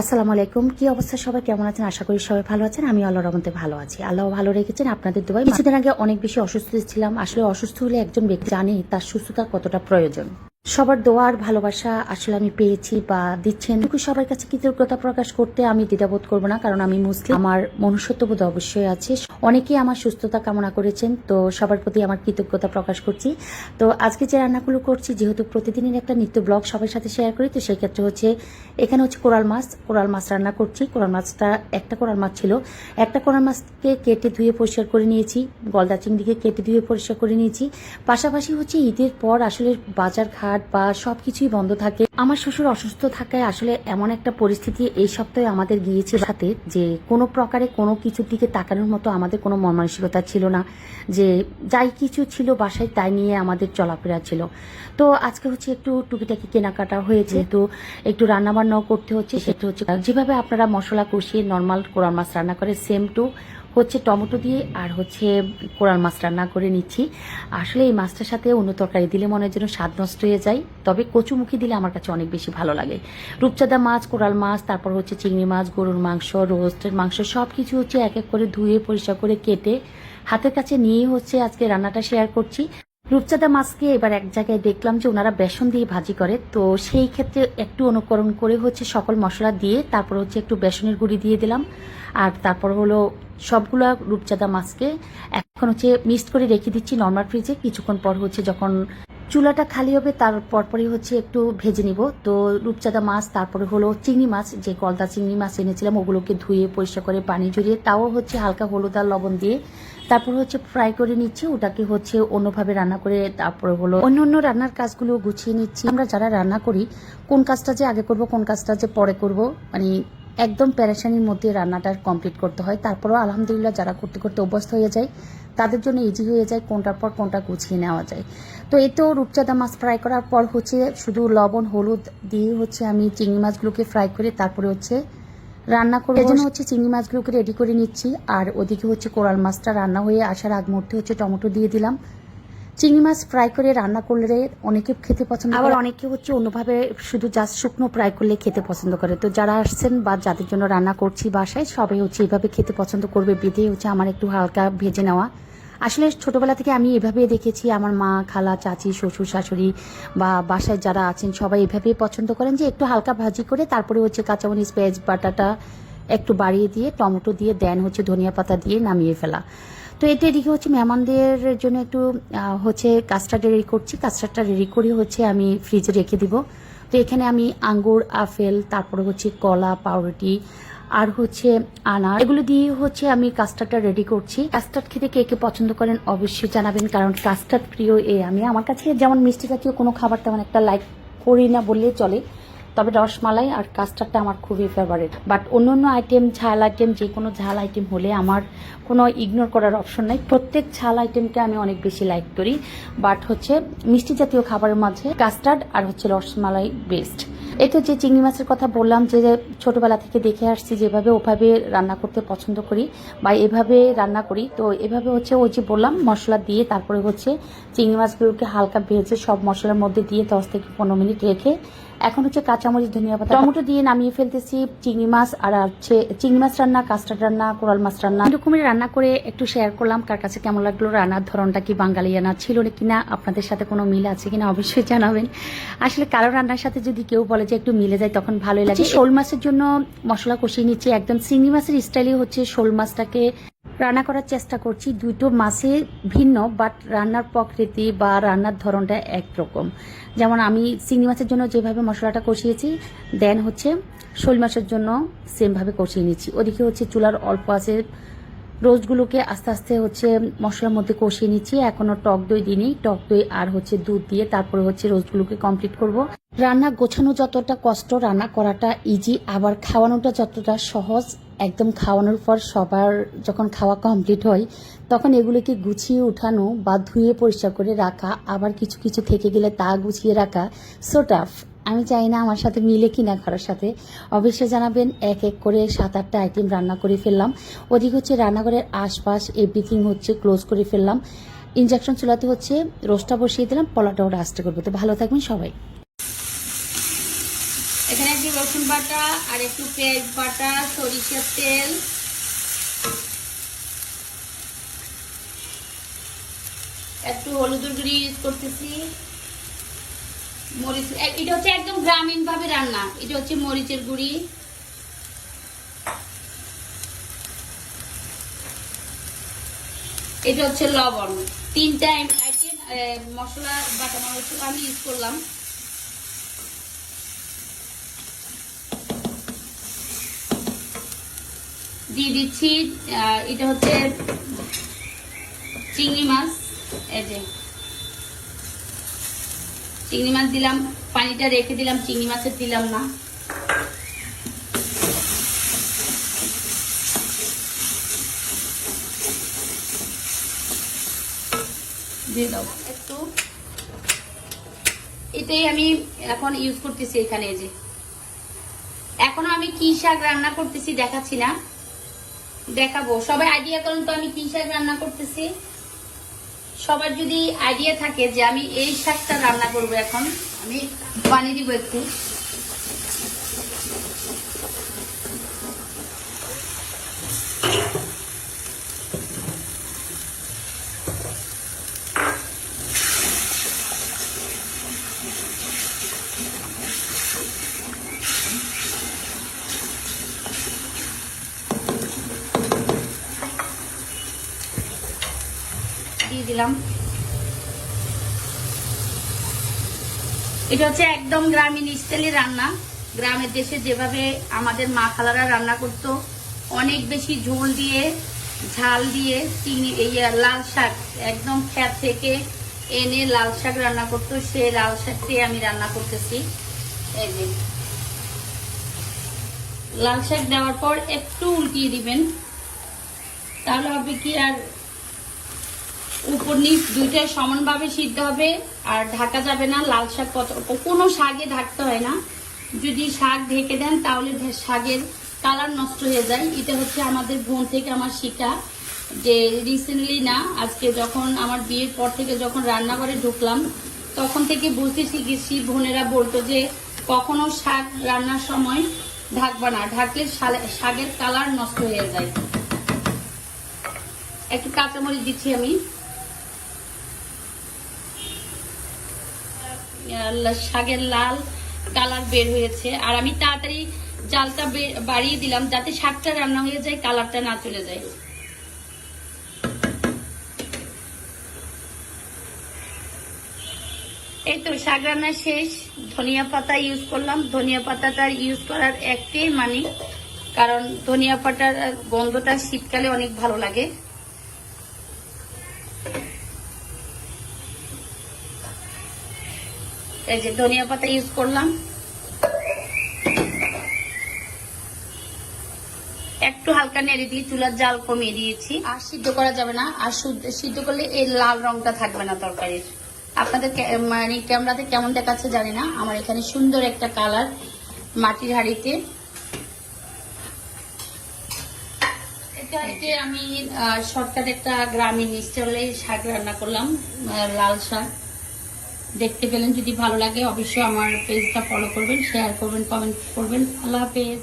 আসসালামু আলাইকুম। কি অবস্থা সবাই? কেমন আছেন? আশা করি সবাই ভালো আছেন। আমি আল্লাহর রহমতে ভালো আছি। আল্লাহ ভালো রেখেছেন আপনাদের দোয়াই কিছুদিন আগে অনেক বেশি অসুস্থ ছিলাম। আসলে অসুস্থ হলে একজন ব্যক্তি জানে তার সুস্থতা কতটা প্রয়োজন। সবার দোয়া আর ভালোবাসা আসলে আমি পেয়েছি বা দিচ্ছেন। সবার কাছে কৃতজ্ঞতা প্রকাশ করতে আমি দ্বিধাবোধ করব না, কারণ আমি মুসলিম। আমার মনুষ্যত্ববোধ অবশ্যই আছে। অনেকেই আমার সুস্থতা কামনা করেছেন, তো সবার প্রতি আমার কৃতজ্ঞতা প্রকাশ করছি। তো আজকে যে রান্নাগুলো করছি, যেহেতু প্রতিদিনের একটা নিত্য ব্লগ সবার সাথে শেয়ার করি, তো সেই ক্ষেত্রে হচ্ছে, এখানে হচ্ছে কোরাল মাছ। কোরাল মাছ রান্না করছি। কোরাল মাছটা, একটা কোরাল মাছ ছিল। একটা কোরাল মাছকে কেটে ধুয়ে পরিষ্কার করে নিয়েছি। গলদা চিংড়িকে কেটে ধুয়ে পরিষ্কার করে নিয়েছি। পাশাপাশি হচ্ছে ঈদের পর আসলে বাজার ঘাট বা সবকিছুই বন্ধ থাকে। আমার শ্বশুর অসুস্থ থাকায় আসলে এমন একটা পরিস্থিতি এই সপ্তাহে আমাদের গিয়েছে সাথে যে কোনো প্রকারে কোনো কিছুর দিকে তাকানোর মতো আমাদের কোনো মন মানসিকতা ছিল না, যে যাই কিছু ছিল বাসায় তাই নিয়ে আমাদের চলাফেরা ছিল। তো আজকে হচ্ছে একটু টুকিটাকি কেনাকাটা হয়েছে, তো একটু রান্না বান্নাও করতে হচ্ছে, সেটা হচ্ছে যেভাবে আপনারা মশলা কষিয়ে নর্মাল কোরাল মাছ রান্না করে সেম টু হচ্ছে টমেটো দিয়ে আর হচ্ছে কোরাল মাছ রান্না করে নিচ্ছি। আসলে এই মাছটার সাথে অন্য তরকারি দিলে মনে হয় যেন স্বাদ নষ্ট হয়ে যায়। তবে কচুমুখী দিলে আমার কাছে অনেক বেশি ভালো লাগে। রূপচাঁদা মাছ, কোরাল মাছ, তারপর হচ্ছে চিংড়ি মাছ, গরুর মাংস রোস্টের মাংস সব কিছু হচ্ছে এক এক করে ধুয়ে পরিষ্কার করে কেটে হাতের কাছে নিয়ে হচ্ছে আজকে রান্নাটা শেয়ার করছি। রূপচাঁদা মাছকে এবার এক জায়গায় দেখলাম যে ওনারা বেসন দিয়ে ভাজি করে। তো সেই ক্ষেত্রে একটু অনুকরণ করে হচ্ছে সকল মশলা দিয়ে তারপর হচ্ছে একটু বেসনের গুঁড়ি দিয়ে দিলাম। আর তারপর হলো সবগুলো রূপচাঁদা মাছকে এখন হচ্ছে মিক্সড করে রেখে দিচ্ছি নর্মাল ফ্রিজে। কিছুক্ষণ পর হচ্ছে যখন চুলাটা খালি হবে, তার পরপরই হচ্ছে একটু ভেজে নিব। তো রূপচাঁদা মাছ, তারপরে হলো চিংড়ি মাছ, যে গলদা চিংড়ি মাছ এনেছিলাম, ওগুলোকে ধুয়ে পরিষ্কার করে পানি জড়িয়ে তাও হচ্ছে হালকা হলুদ আর লবণ দিয়ে তারপর হচ্ছে ফ্রাই করে নিচ্ছি। ওটাকে হচ্ছে অন্যভাবে রান্না করে তারপরে হলো অন্য অন্য রান্নার কাজগুলো গুছিয়ে নিচ্ছি। আমরা যারা রান্না করি, কোন কাজটা যে আগে করব, কোন কাজটা যে পরে করব মানে একদম প্যারেশানির মধ্যে রান্নাটা কমপ্লিট করতে হয়। তারপরেও আলহামদুলিল্লাহ যারা করতে করতে অভ্যস্ত হয়ে যায় তাদের জন্য ইজি হয়ে যায় কোনটার পর কোনটা গুছিয়ে নেওয়া যায়। তো এতেও রূপচাঁদা মাছ ফ্রাই করার পর হচ্ছে শুধু লবণ হলুদ দিয়ে হচ্ছে আমি চিংড়ি মাছগুলোকে ফ্রাই করে তারপরে হচ্ছে রান্না করব। এই জন্য হচ্ছে চিংড়ি মাছগুলোকে রেডি করে নিচ্ছি। আর ওদিকে হচ্ছে কোরাল মাছটা রান্না হয়ে আসার আগ মুহূর্তে হচ্ছে টমেটো দিয়ে দিলাম। চিংড়ি মাছ ফ্রাই করে রান্না করলে অনেকে খেতে পছন্দ আবার অনেকে হচ্ছে অন্যভাবে শুধু জাস্ট শুকনো ফ্রাই করলে খেতে পছন্দ করে। তো যারা আসছেন বা যাদের জন্য রান্না করছি বাসায় সবাই হচ্ছে এভাবে খেতে পছন্দ করবে। বেঁধে হচ্ছে আমার একটু হালকা ভেজে নেওয়া। আসলে ছোটবেলা থেকে আমি এভাবে দেখেছি আমার মা খালা চাচি শ্বশুর শাশুড়ি বা বাসায় যারা আছেন সবাই এভাবেই পছন্দ করেন যে একটু হালকা ভাজি করে তারপরে হচ্ছে কাঁচামরিচ পেঁয়াজ বাটাটা একটু বাড়িয়ে দিয়ে, টমেটো দিয়ে, দেন হচ্ছে ধনিয়া পাতা দিয়ে নামিয়ে ফেলা। তো এটা এদিকে হচ্ছে মেহমানদের জন্য একটু হচ্ছে কাস্টার্ড রেডি করছি। কাস্টার্ডটা রেডি করে হচ্ছে আমি ফ্রিজে রেখে দিব। তো এখানে আমি আঙ্গুর, আপেল, তারপরে হচ্ছে কলা, পাউরুটি আর হচ্ছে আনার। এগুলো দিয়ে হচ্ছে আমি কাস্টার্ডটা রেডি করছি। কাস্টার্ড খেতে কে কে পছন্দ করেন অবশ্যই জানাবেন, কারণ কাস্টার্ড প্রিয় এ আমি। আমার কাছে যেমন মিষ্টি জাতীয় কোনো খাবার তেমন একটা লাইক করি না বললেই চলে। তবে রসমালাই আর কাস্টার্ডটা আমার খুবই ফেভারিট বাট অন্য অন্য আইটেম ঝাল আইটেম যে কোনো ঝাল আইটেম হলে আমার কোনো ইগনোর করার অপশন নাই। প্রত্যেক ঝাল আইটেমকে আমি অনেক বেশি লাইক করি। বাট হচ্ছে মিষ্টি জাতীয় খাবারের মাঝে কাস্টার্ড আর হচ্ছে রসমালাই বেস্ট এই তো যে চিংড়ি মাছের কথা বললাম, যে ছোটবেলা থেকে দেখে আসছি, যেভাবে ওভাবে রান্না করতে পছন্দ করি বা এভাবে রান্না করি, তো এভাবে হচ্ছে ওই যে বললাম, মশলা দিয়ে তারপরে হচ্ছে চিংড়ি মাছগুলোকে হালকা ভেজে সব মশলার মধ্যে দিয়ে দশ থেকে পনেরো মিনিট রেখে এখন হচ্ছে কাঁচামরিচ ধনিয়া পাতা টমেটো দিয়ে নামিয়ে ফেলতেছি চিংড়ি মাছ আর হচ্ছে চিংড়ি মাছ রান্না কাস্টার্ড রান্না কোরাল মাছ রান্না। এরকমের রান্না করে একটু শেয়ার করলাম কার কাছে কেমন লাগল রান্নার ধরনটা কি বাঙালিয়ানা ছিল কিনা আপনাদের সাথে কোনো মিল আছে কিনা অবশ্যই জানাবেন। আসলে কারও রান্নার সাথে যদি কেউ বলে যে একটু মিলে যায় তখন ভালোই লাগে। শোল মাছের জন্য মশলা কষিয়ে নিচ্ছি একদম চিংড়ি মাছের স্টাইলে হচ্ছে শোল মাছটাকে রান্না করার চেষ্টা করছি। দুটো মাসে ভিন্ন বাট রান্নার প্রকৃতি বা রান্নার ধরনটা একরকম। যেমন আমি চিংড়ি মাছের জন্য যেভাবে মশলাটা কষিয়েছি দেন হচ্ছে শোল মাছের জন্য সেমভাবে কষিয়ে নিচ্ছি। ওদিকে হচ্ছে চুলার অল্প আছে রোস্টগুলোকে আস্তে আস্তে হচ্ছে মশলার মধ্যে কষিয়ে নিচ্ছি। এখনও টক দই দিইনি। টক দই আর হচ্ছে দুধ দিয়ে তারপরে হচ্ছে রোস্টগুলোকে কমপ্লিট করব। রান্না গোছানো যতটা কষ্ট রান্না করাটা ইজি আবার খাওয়ানোটা যতটা সহজ, একদম খাওয়ানোর পর সবার যখন খাওয়া কমপ্লিট হয়, তখন এগুলোকে গুছিয়ে উঠানো বা ধুয়ে পরিষ্কার করে রাখা, আবার কিছু কিছু থেকে গেলে তা গুছিয়ে রাখা সো টাফ আমি চাই না আমার সাথে মিলে কিনা ঘরের সাথে। অবশ্যই জানাবেন, এক এক করে সাত আটটা আইটেম রান্না করে ফেললাম। ওদিক হচ্ছে রান্নাঘরের আশপাশ এভরিথিং হচ্ছে ক্লোজ করে ফেললাম। ইনজেকশন চুলাতে হচ্ছে রোস্টটা বসিয়ে দিলাম পলাটাও রাস্টে করব। তো ভালো থাকবেন সবাই। এখানে এক দিব রসুন বাটা আর একটু পেঁয়াজ বাটা, সরিষার তেল। একটু হলুদের গুঁড়ি ইউজ করতেছি। মরিচ এটা হচ্ছে একদম গ্রামীণ ভাবে রান্না। এটা হচ্ছে মরিচের গুঁড়ি। এটা হচ্ছে লবণ। তিনটা আইটেম মশলা, বাটা মরিচ আমি ইউজ করলাম। দিয়ে দিচ্ছি এটা হচ্ছে চিংড়ি মাছ। এই যে। চিংড়ি মাছ দিলাম, পানিটা রেখে দিলাম, চিংড়ি মাছের দিলাম না। এটাই আমি এখন ইউজ করতেছি এখানে যে। এখনও আমি কি শাক রান্না করতেছি দেখাচ্ছি না। দেখাবো। সবাই আইডিয়া করেন তো আমি কি শাক রান্না করতেছি। সবার যদি আইডিয়া থাকে যে আমি এই শাকটা রান্না করব এখন, আমি পানি দিব একটু। দিয়ে দিলাম। এটা হচ্ছে একদম গ্রামীণ স্টাইলের রান্না। গ্রামের দেশে যেভাবে আমাদের মা খালারা রান্না করতো, অনেক বেশি ঝোল দিয়ে, ঝাল দিয়ে চিনি, এই লাল শাক, একদম খ্যাত থেকে এনে লাল শাক রান্না করতো, সে লাল শাকটি আমি রান্না করতেছি। লাল শাক দেওয়ার পর একটু উল্টিয়ে দিবেন। তাহলে হবে কি আর উপর নিচ দুইটাই সমানভাবে সিদ্ধ হবে, আর ঢাকা যাবে না, লাল শাক কত কোনো শাকে ঢাকতে হয় না। যদি শাক ঢেকে দেন, তাহলে শাকের কালার নষ্ট হয়ে যায়। এটা হচ্ছে আমাদের বোন থেকে আমার শিখা যে রিসেন্টলি না, আজকে যখন আমার বিয়ের পর থেকে যখন রান্নাঘরে ঢুকলাম, তখন থেকে বুঝতে শিখেছি, বোনেরা বলতো যে কখনো শাক রান্নার সময় ঢাকবা না, ঢাকলে শাকের কালার নষ্ট হয়ে যায়। একটু কাঁচামরিচ দিচ্ছি আমি। শাকের লাল কালার বের হয়েছে। আর আমি তাড়াতাড়ি জালটা বাড়িয়ে দিলাম যাতে শাকটা রান্না হয়ে যায়, কালারটা না চলে যায়। এই তো শাক রান্না শেষ। ধনিয়া পাতা ইউজ করলাম। ধনিয়া পাতাটা ইউজ করার একটাই মানে কারণ ধনিয়া পাতার গন্ধটা শীতকালে অনেক ভালো লাগে। এই যে ধনিয়া পাতা ইউজ করলাম। একটু হালকা নেড়ে দিয়ে চুলার জাল কমিয়ে দিয়েছি। আর সিদ্ধ করা যাবে না। আর সিদ্ধ করলে এই লাল রংটা থাকবে না তরকারির। আপনাদের মানে ক্যামেরাতে কেমন দেখাচ্ছে জানি না। আমার এখানে সুন্দর একটা কালার মাটির হাঁড়িতে। আমি শর্টকাট একটা গ্রামীণ স্টাইলে শাক রান্না করলাম লাল শাক। দেখতে পেলেন, যদি ভালো লাগে, অবশ্যই আমার পেজটা ফলো করবেন শেয়ার করবেন কমেন্ট করবেন। আল্লাহ হাফেজ।